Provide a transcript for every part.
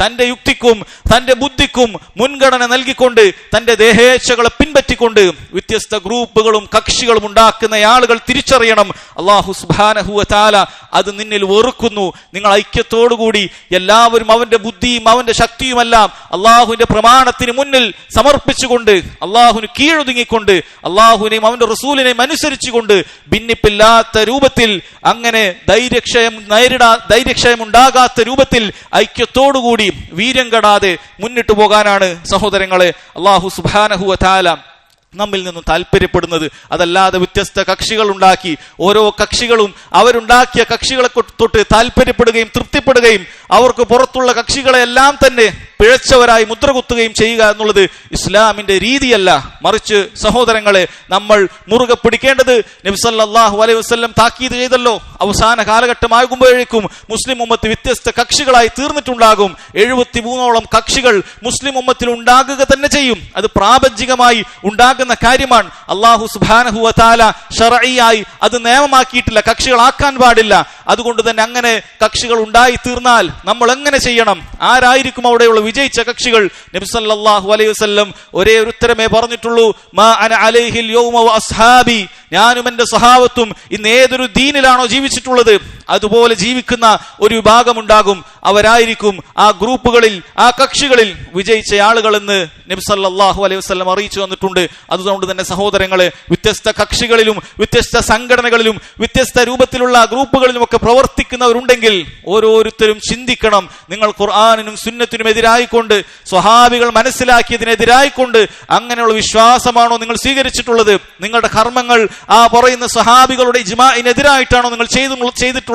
തന്റെ യുക്തിക്കും തന്റെ ബുദ്ധിക്കും മുൻഗണന നൽകിക്കൊണ്ട് തന്റെ ദേഹേച്ഛകളെ പിൻപറ്റിക്കൊണ്ട് വ്യത്യസ്ത ഗ്രൂപ്പുകളും കക്ഷികളും ഉണ്ടാക്കുന്ന ആളുകൾ തിരിച്ചറിയണം. അള്ളാഹു സുബാനഹുവ താല അത് നിന്നിൽ വെറുക്കുന്നു. നിങ്ങൾ ഐക്യത്തോടുകൂടി എല്ലാവരും അവന്റെ ബുദ്ധിയും അവന്റെ ശക്തിയുമെല്ലാം അള്ളാഹുവിന്റെ പ്രമാണത്തിന് മുന്നിൽ സമർപ്പിച്ചുകൊണ്ട് അള്ളാഹുവിന് കീഴൊതുങ്ങിക്കൊണ്ട് അള്ളാഹുവിനെയും അവന്റെ റസൂലിനെയും അനുസരിച്ചുകൊണ്ട് ഭിന്നിപ്പില്ലാത്ത രൂപത്തിൽ അങ്ങനെ ധൈര്യക്ഷയം നേരിടാ ധൈര്യക്ഷയം ഉണ്ടാകാത്ത രൂപത്തിൽ ഐക്യത്തോടുകൂടി വീര്യം കെടാതെ മുന്നിട്ടു പോകാനാണ് സഹോദരങ്ങളെ അള്ളാഹു സുബാനഹുവ താല നമ്മിൽ നിന്നും താല്പര്യപ്പെടുന്നത്. അതല്ലാതെ വ്യത്യസ്ത കക്ഷികൾ ഉണ്ടാക്കി ഓരോ കക്ഷികളും അവരുണ്ടാക്കിയ കക്ഷികളെ തൊട്ട് താല്പര്യപ്പെടുകയും തൃപ്തിപ്പെടുകയും അവർക്ക് പുറത്തുള്ള കക്ഷികളെ എല്ലാം തന്നെ പിഴച്ചവരായി മുദ്ര കുത്തുകയും ചെയ്യുക എന്നുള്ളത് ഇസ്ലാമിന്റെ രീതിയല്ല. മറിച്ച് സഹോദരങ്ങളെ നമ്മൾ മുറുകെ പിടിക്കേണ്ടത് നബ്സല്ലാഹു അലൈഹി വസ്ല്ലം താക്കീത് ചെയ്തല്ലോ. അവസാന കാലഘട്ടമാകുമ്പോഴേക്കും മുസ്ലിം ഉമ്മത്ത് വ്യത്യസ്ത കക്ഷികളായി തീർന്നിട്ടുണ്ടാകും. എഴുപത്തി മൂന്നോളം കക്ഷികൾ മുസ്ലിം ഉമ്മത്തിൽ ഉണ്ടാകുക തന്നെ ചെയ്യും. അത് പ്രാപഞ്ചികമായി ഉണ്ടാകുന്ന കാര്യമാണ്. അള്ളാഹു സുബാനഹുവ താല ഷറയായി അത് നിയമമാക്കിയിട്ടില്ല. കക്ഷികളാക്കാൻ പാടില്ല. അതുകൊണ്ട് തന്നെ അങ്ങനെ കക്ഷികൾ ഉണ്ടായി തീർന്നാൽ നമ്മൾ എങ്ങനെ ചെയ്യണം? ആരായിരിക്കും അവിടെയുള്ള വിജയിച്ച കക്ഷികൾ? നബിസല്ലാഹു അലൈഹി വസല്ലം ഒരേ ഒരു ഉത്തരമേ പറഞ്ഞിട്ടുള്ളൂ. മാ അന വ അസ്ഹാബി. ഞാനും എന്റെ സഹാവത്തും ഇന്ന് ഏതൊരു ദീനിലാണോ ജീവിച്ചിട്ടുള്ളത്? അതുപോലെ ജീവിക്കുന്ന ഒരു വിഭാഗമുണ്ടാകും. അവരായിരിക്കും ആ ഗ്രൂപ്പുകളിൽ ആ കക്ഷികളിൽ വിജയിച്ച ആളുകൾ എന്ന് നബ്സല്ലാഹു അലൈഹി വസ്ലം അറിയിച്ചു വന്നിട്ടുണ്ട് അതുകൊണ്ട് തന്നെ സഹോദരങ്ങളെ വ്യത്യസ്ത കക്ഷികളിലും വ്യത്യസ്ത സംഘടനകളിലും വ്യത്യസ്ത രൂപത്തിലുള്ള ഗ്രൂപ്പുകളിലും ഒക്കെ പ്രവർത്തിക്കുന്നവരുണ്ടെങ്കിൽ ഓരോരുത്തരും ചിന്തിക്കണം. നിങ്ങൾ ഖുർആാനിനും സുന്നത്തിനും എതിരായിക്കൊണ്ട് സ്വഹാബികൾ മനസ്സിലാക്കിയതിനെതിരായിക്കൊണ്ട് അങ്ങനെയുള്ള വിശ്വാസമാണോ നിങ്ങൾ സ്വീകരിച്ചിട്ടുള്ളത്? നിങ്ങളുടെ കർമ്മങ്ങൾ ആ പറയുന്ന സ്വഹാബികളുടെ ഇജ്മാഇനെതിരായിട്ടാണോ നിങ്ങൾ ചെയ്തു ചെയ്തിട്ടുള്ളത്?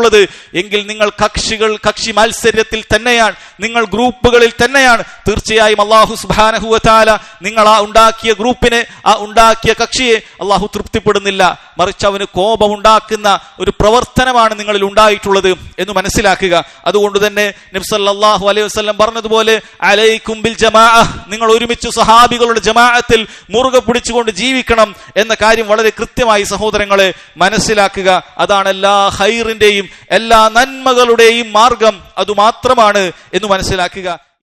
എങ്കിൽ നിങ്ങൾ കക്ഷികൾ കക്ഷി മത്സര്യത്തിൽ തന്നെയാണ്. നിങ്ങൾ ഗ്രൂപ്പുകളിൽ തന്നെയാണ്. തീർച്ചയായും അള്ളാഹു സുബാനഹുവല നിങ്ങൾ ആ ഉണ്ടാക്കിയ ഗ്രൂപ്പിനെ ആ ഉണ്ടാക്കിയ കക്ഷിയെ അള്ളാഹു തൃപ്തിപ്പെടുന്നില്ല. മറിച്ച് അവന് കോപമുണ്ടാക്കുന്ന ഒരു പ്രവർത്തനമാണ് നിങ്ങളിൽ ഉണ്ടായിട്ടുള്ളത് എന്ന് മനസ്സിലാക്കുക. അതുകൊണ്ട് തന്നെ നബ്സല്ലാഹു അലൈഹി വസ്ലം പറഞ്ഞതുപോലെ അലൈക്കും ബിൽ ജമാ നിങ്ങൾ ഒരുമിച്ച് സഹാബികളുടെ ജമാഅത്തിൽ മുറുകെ പിടിച്ചുകൊണ്ട് ജീവിക്കണം എന്ന കാര്യം വളരെ കൃത്യമായി സഹോദരങ്ങളെ മനസ്സിലാക്കുക. അതാണ് എല്ലാ ഹൈറിന്റെയും എല്ലാ നന്മകളുടെയും മാർഗം അതുമാത്രമാണ് എന്ന് മനസ്സിലാക്കുക.